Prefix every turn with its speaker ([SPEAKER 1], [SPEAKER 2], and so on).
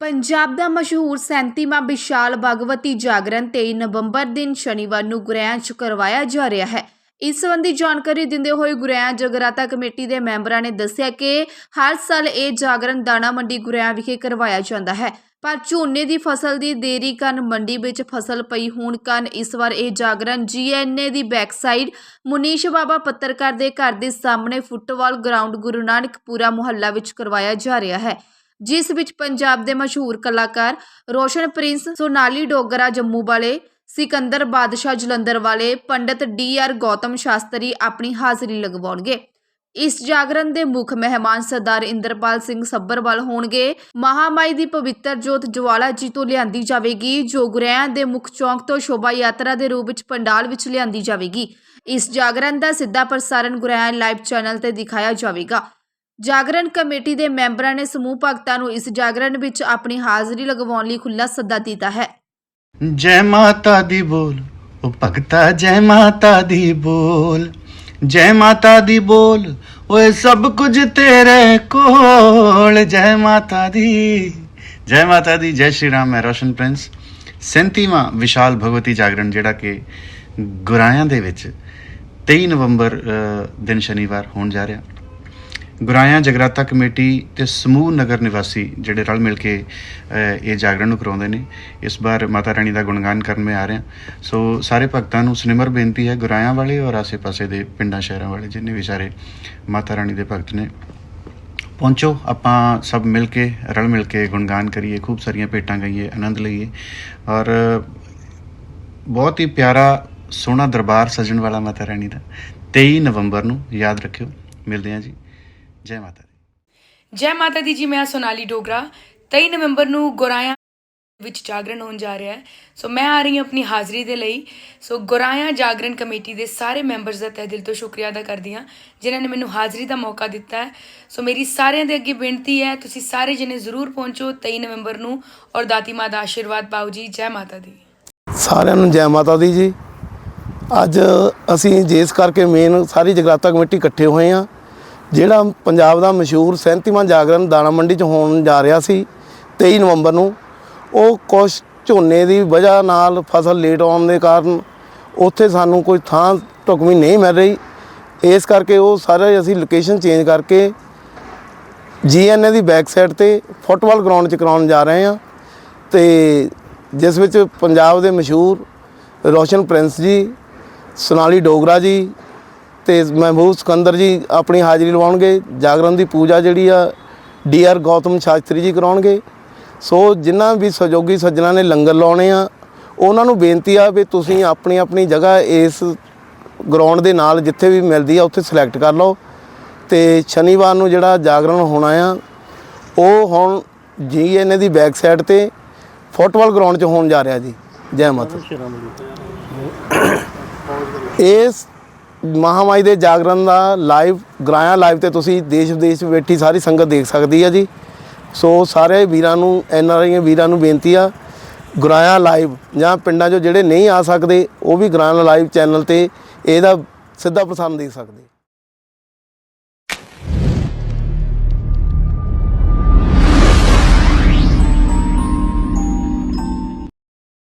[SPEAKER 1] ਪੰਜਾਬ ਦਾ ਮਸ਼ਹੂਰ 37ਵਾਂ ਵਿਸ਼ਾਲ ਭਗਵਤੀ ਜਾਗਰਣ 23 ਨਵੰਬਰ ਦਿਨ ਸ਼ਨੀਵਾਰ ਨੂੰ ਗੁਰੈਆਂ 'ਚ ਕਰਵਾਇਆ ਜਾ ਰਿਹਾ ਹੈ। ਇਸ ਸੰਬੰਧੀ ਜਾਣਕਾਰੀ ਦਿੰਦੇ ਹੋਏ ਗੁਰੈਆਂ ਜਗਰਾਤਾ ਕਮੇਟੀ ਦੇ ਮੈਂਬਰਾਂ ਨੇ ਦੱਸਿਆ ਕਿ ਹਰ ਸਾਲ ਇਹ ਜਾਗਰਣ ਦਾਣਾ ਮੰਡੀ ਗੁਰੈਆਂ ਵਿਖੇ ਕਰਵਾਇਆ ਜਾਂਦਾ ਹੈ। ਪਰ ਝੋਨੇ ਦੀ ਫਸਲ ਦੀ ਦੇਰੀ ਕਾਰਨ ਮੰਡੀ ਵਿੱਚ ਫਸਲ ਪਈ ਹੋਣ ਕਾਰਨ ਇਸ ਵਾਰ ਇਹ ਜਾਗਰਣ ਜੀਐਨਏ ਦੀ ਬੈਕਸਾਈਡ ਮੁਨੀਸ਼ ਬਾਬਾ ਪੱਤਰਕਾਰ ਦੇ ਘਰ ਦੇ ਸਾਹਮਣੇ ਫੁੱਟਬਾਲ ਗਰਾਊਂਡ ਗੁਰੂ ਨਾਨਕਪੁਰਾ ਮੁਹੱਲਾ ਵਿੱਚ ਕਰਵਾਇਆ ਜਾ ਰਿਹਾ ਹੈ। ਜਿਸ ਵਿੱਚ ਪੰਜਾਬ ਦੇ ਮਸ਼ਹੂਰ ਕਲਾਕਾਰ ਰੋਸ਼ਨ ਪ੍ਰਿੰਸ, ਸੋਨਾਲੀ ਡੋਗਰਾ ਜੰਮੂ ਵਾਲੇ, ਸਿਕੰਦਰ ਬਾਦਸ਼ਾਹ ਜਲੰਧਰ ਵਾਲੇ ਪੰਡਿਤ ਡੀ ਆਰ ਗੌਤਮ ਸ਼ਾਸਤਰੀ ਆਪਣੀ ਹਾਜ਼ਰੀ ਲਗਵਾਉਣਗੇ। ਇਸ ਜਾਗਰਣ ਦੇ ਮੁੱਖ ਮਹਿਮਾਨ ਸਰਦਾਰ ਇੰਦਰਪਾਲ ਸਿੰਘ ਸੱਬਰਵਾਲ ਹੋਣਗੇ। ਮਹਾਮਾਈ ਦੀ ਪਵਿੱਤਰ ਜੋਤ ਜਵਾਲਾ ਜੀ ਤੋਂ ਲਿਆਂਦੀ ਜਾਵੇਗੀ, ਜੋ ਗੁਰੈਆਂ ਦੇ ਮੁੱਖ ਚੌਂਕ ਤੋਂ ਸ਼ੋਭਾ ਯਾਤਰਾ ਦੇ ਰੂਪ ਵਿੱਚ ਪੰਡਾਲ ਵਿੱਚ ਲਿਆਂਦੀ ਜਾਵੇਗੀ। ਇਸ ਜਾਗਰਣ ਦਾ ਸਿੱਧਾ ਪ੍ਰਸਾਰਣ ਗੁਰੈਆਂ ਲਾਈਵ ਚੈਨਲ ਤੇ ਦਿਖਾਇਆ ਜਾਵੇਗਾ। ਜਾਗਰਣ ਕਮੇਟੀ ਦੇ ਮੈਂਬਰਾਂ ਨੇ ਸਮੂਹ ਭਗਤਾਂ ਨੂੰ ਇਸ ਜਾਗਰਣ ਵਿੱਚ ਆਪਣੀ ਹਾਜ਼ਰੀ ਲਗਵਾਉਣ ਲਈ ਖੁੱਲ੍ਹਾ ਸੱਦਾ ਦਿੱਤਾ ਹੈ।
[SPEAKER 2] ਜੈ ਮਾਤਾ ਦੀ ਬੋਲ, ਉਹ ਭਗਤਾ ਜੈ ਮਾਤਾ ਦੀ ਬੋਲ। ਜੈ ਮਾਤਾ ਦੀ ਬੋਲ, ਓਏ ਸਭ ਕੁਝ ਤੇਰੇ ਕੋਲ। ਜੈ ਮਾਤਾ ਦੀ, ਜੈ ਮਾਤਾ ਦੀ, ਜੈ ਸ਼੍ਰੀ ਰਾਮ, ਮੈਂ ਰੋਸ਼ਨ ਪ੍ਰਿੰਸ। 37ਵਾਂ ਵਿਸ਼ਾਲ ਭਗਵਤੀ ਜਾਗਰਣ ਜਿਹੜਾ ਕਿ ਗੁਰਾਇਆਂ ਦੇ ਵਿੱਚ 23 ਨਵੰਬਰ ਦਿਨ ਸ਼ਨੀਵਾਰ ਹੋਣ ਜਾ ਰਿਹਾ। ਗੁਰਾਇਆਂ ਜਗਰਾਤਾ ਕਮੇਟੀ ਤੇ ਸਮੂਹ ਨਗਰ ਨਿਵਾਸੀ ਜਿਹੜੇ ਰਲ ਮਿਲ ਕੇ ਇਹ ਜਾਗਰਣ ਨੂੰ ਕਰਾਉਂਦੇ ਨੇ। ਇਸ ਵਾਰ ਮਾਤਾ ਰਾਣੀ ਦਾ ਗੁਣਗਾਨ ਕਰਨ ਮੈਂ ਆ ਰਿਹਾ। ਸੋ ਸਾਰੇ ਭਗਤਾਂ ਨੂੰ ਸਨਿਮਰ ਬੇਨਤੀ ਹੈ, ਗੁਰਾਇਆਂ ਵਾਲੇ ਔਰ ਆਸੇ-ਪਾਸੇ ਦੇ ਪਿੰਡਾਂ, ਸ਼ਹਿਰਾਂ ਵਾਲੇ, ਜਿੰਨੇ ਵੀ ਸਾਰੇ ਮਾਤਾ ਰਾਣੀ ਦੇ ਭਗਤ ਨੇ, ਪਹੁੰਚੋ। ਆਪਾਂ ਸਭ ਮਿਲ ਕੇ, ਰਲ ਮਿਲ ਕੇ ਗੁਣਗਾਨ ਕਰੀਏ, ਖੂਬ ਸਾਰੀਆਂ ਭੇਟਾਂ ਗਾਈਏ, ਆਨੰਦ ਲਈਏ। ਔਰ ਬਹੁਤ ਹੀ ਪਿਆਰਾ, ਸੋਹਣਾ ਦਰਬਾਰ ਸਜਣ ਵਾਲਾ ਮਾਤਾ ਰਾਣੀ ਦਾ 23 ਨਵੰਬਰ ਨੂੰ, ਯਾਦ ਰੱਖਿਓ। ਮਿਲਦੇ ਹਾਂ ਜੀ। ਜੈ ਮਾਤਾ ਦੀ।
[SPEAKER 3] ਜੈ ਮਾਤਾ ਦੀ ਜੀ ਮੈਂ ਹਾਂ ਸੋਨਾਲੀ ਡੋਗਰਾ। 23 ਨਵੰਬਰ ਨੂੰ ਗੁਰਾਇਆ ਵਿੱਚ ਜਾਗਰਣ ਹੋਣ ਜਾ ਰਿਹਾ ਹੈ। ਸੋ ਮੈਂ ਆ ਰਹੀ ਹਾਂ ਆਪਣੀ ਹਾਜ਼ਰੀ ਦੇ ਲਈ। ਸੋ ਗੁਰਾਇਆ ਜਾਗਰਣ ਕਮੇਟੀ ਦੇ ਸਾਰੇ ਮੈਂਬਰਸ ਦਾ ਤਹਿ ਦਿਲ ਤੋਂ ਸ਼ੁਕਰੀਆ ਅਦਾ ਕਰਦੀ ਹਾਂ ਜਿਨ੍ਹਾਂ ਨੇ ਮੈਨੂੰ ਹਾਜ਼ਰੀ ਦਾ ਮੌਕਾ ਦਿੱਤਾ ਹੈ। ਸੋ ਮੇਰੀ ਸਾਰਿਆਂ ਦੇ ਅੱਗੇ ਬੇਨਤੀ ਹੈ ਤੁਸੀਂ ਸਾਰੇ ਜਣੇ ਜ਼ਰੂਰ ਪਹੁੰਚੋ 23 ਨਵੰਬਰ ਨੂੰ ਔਰ ਦਾਤੀ ਮਾਂ ਦਾ ਆਸ਼ੀਰਵਾਦ ਪਾਓ ਜੀ। ਜੈ ਮਾਤਾ ਦੀ।
[SPEAKER 4] ਸਾਰਿਆਂ ਨੂੰ ਜੈ ਮਾਤਾ ਦੀ ਜੀ। ਅੱਜ ਅਸੀਂ ਜਿਸ ਕਰਕੇ ਮੇਨ ਸਾਰੀ ਜਗਰਾਤਾ ਕਮੇਟੀ ਇਕੱਠੇ ਹੋਏ ਆ ਜਿਹੜਾ ਪੰਜਾਬ ਦਾ ਮਸ਼ਹੂਰ 37ਵਾਂ ਜਾਗਰਣ ਦਾਣਾ ਮੰਡੀ 'ਚ ਹੋਣ ਜਾ ਰਿਹਾ ਸੀ 23 ਨਵੰਬਰ ਨੂੰ, ਉਹ ਕੁਛ ਝੋਨੇ ਦੀ ਵਜ੍ਹਾ ਨਾਲ ਫਸਲ ਲੇਟ ਆਉਣ ਦੇ ਕਾਰਨ ਉੱਥੇ ਸਾਨੂੰ ਕੋਈ ਥਾਂ ਢੁਕਵੀਂ ਨਹੀਂ ਮਿਲ ਰਹੀ। ਇਸ ਕਰਕੇ ਉਹ ਸਾਰੇ ਅਸੀਂ ਲੋਕੇਸ਼ਨ ਚੇਂਜ ਕਰਕੇ ਜੀਐਨਏ ਦੀ ਬੈਕ ਸਾਈਡ ਤੇ ਫੁੱਟਬਾਲ ਗਰਾਊਂਡ 'ਚ ਕਰਾਉਣ ਜਾ ਰਹੇ ਹਾਂ ਤੇ ਜਿਸ ਵਿੱਚ ਪੰਜਾਬ ਦੇ ਮਸ਼ਹੂਰ ਰੋਸ਼ਨ ਪ੍ਰਿੰਸ ਜੀ, ਸੋਨਾਲੀ ਡੋਗਰਾ ਜੀ ਤੇ ਮਹਿਬੂਬ ਸਿਕੰਦਰ ਜੀ ਆਪਣੀ ਹਾਜ਼ਰੀ ਲਵਾਉਣਗੇ। ਜਾਗਰਣ ਦੀ ਪੂਜਾ ਜਿਹੜੀ ਆ ਡੀ ਆਰ ਗੌਤਮ ਸ਼ਾਸਤਰੀ ਜੀ ਕਰਾਉਣਗੇ। ਸੋ ਜਿਨ੍ਹਾਂ ਵੀ ਸਹਿਯੋਗੀ ਸੱਜਣਾ ਨੇ ਲੰਗਰ ਲਾਉਣੇ ਆ ਉਹਨਾਂ ਨੂੰ ਬੇਨਤੀ ਆ ਵੀ ਤੁਸੀਂ ਆਪਣੀ ਆਪਣੀ ਜਗ੍ਹਾ ਇਸ ਗਰਾਊਂਡ ਦੇ ਨਾਲ ਜਿੱਥੇ ਵੀ ਮਿਲਦੀ ਆ ਉੱਥੇ ਸਿਲੈਕਟ ਕਰ ਲਓ। ਤੇ ਸ਼ਨੀਵਾਰ ਨੂੰ ਜਿਹੜਾ ਜਾਗਰਣ ਹੋਣਾ ਆ ਉਹ ਹੁਣ ਜੀਐਨਏ ਦੀ ਬੈਕ ਸਾਈਡ ਤੇ ਫੁੱਟਬਾਲ ਗਰਾਊਂਡ 'ਚ ਹੋਣ ਜਾ ਰਿਹਾ ਜੀ। ਜੈ ਮਾਤਾ ਇਸ ਮਹਾਮਾਈ ਦੇ ਜਾਗਰਣ ਦਾ ਲਾਈਵ, ਗਰਾਇਆ ਲਾਈਵ ਤੇ ਤੁਸੀਂ ਦੇਸ਼ ਵਿਦੇਸ਼ ਬੈਠੀ ਸਾਰੀ ਸੰਗਤ ਦੇਖ ਸਕਦੀ ਆ ਜੀ। ਸੋ ਸਾਰੇ ਵੀਰਾਂ ਨੂੰ, ਐਨ ਆਰ ਆਈ ਵੀਰਾਂ ਨੂੰ ਬੇਨਤੀ ਆ, ਗਰਾਇਆ ਲਾਈਵ ਜਾਂ ਪਿੰਡਾਂ 'ਚੋਂ ਜਿਹੜੇ ਨਹੀਂ ਆ ਸਕਦੇ, ਉਹ ਵੀ ਗਰਾਇਆ ਲਾਈਵ ਚੈਨਲ ਤੇ ਇਹਦਾ ਸਿੱਧਾ ਪ੍ਰਸਾਰਣ ਦੇਖ ਸਕਦੇ।